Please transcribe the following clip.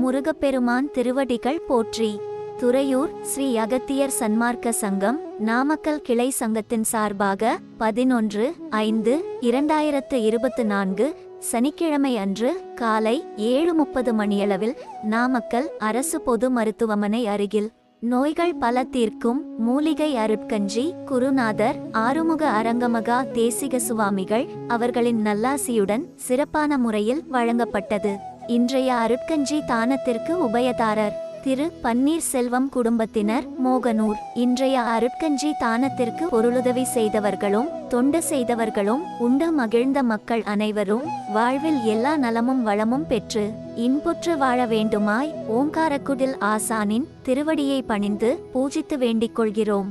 முருகப்பெருமான் திருவடிகள் போற்றி. துறையூர் ஸ்ரீ அகத்தியர் சன்மார்க்க சங்கம் நாமக்கல் கிளை சங்கத்தின் சார்பாக பதினொன்று ஐந்து இரண்டாயிரத்து இருபத்து நான்கு சனிக்கிழமை அன்று காலை ஏழு முப்பது மணியளவில் நாமக்கல் அரசு பொது மருத்துவமனை அருகில். நோய்கள் பல தீர்க்கும் மூலிகை அருட்கஞ்சி குருநாதர் ஆறுமுக அரங்கமகா தேசிக சுவாமிகள் அவர்களின் நல்லாசியுடன் சிறப்பான முறையில் வழங்கப்பட்டது. இன்றைய அருட்கஞ்சி தானத்திற்கு உபயதாரர் திரு பன்னீர்செல்வம் குடும்பத்தினர் மோகனூர். இன்றைய அருட்கஞ்சி தானத்திற்கு பொருளுதவி செய்தவர்களும் தொண்டு செய்தவர்களும் உண்டு மகிழ்ந்த மக்கள் அனைவரும் வாழ்வில் எல்லா நலமும் வளமும் பெற்று இன்புற்று வாழ வேண்டுமாய் ஓங்காரக்குடில் ஆசானின் திருவடியை பணிந்து பூஜித்து வேண்டிக் கொள்கிறோம்.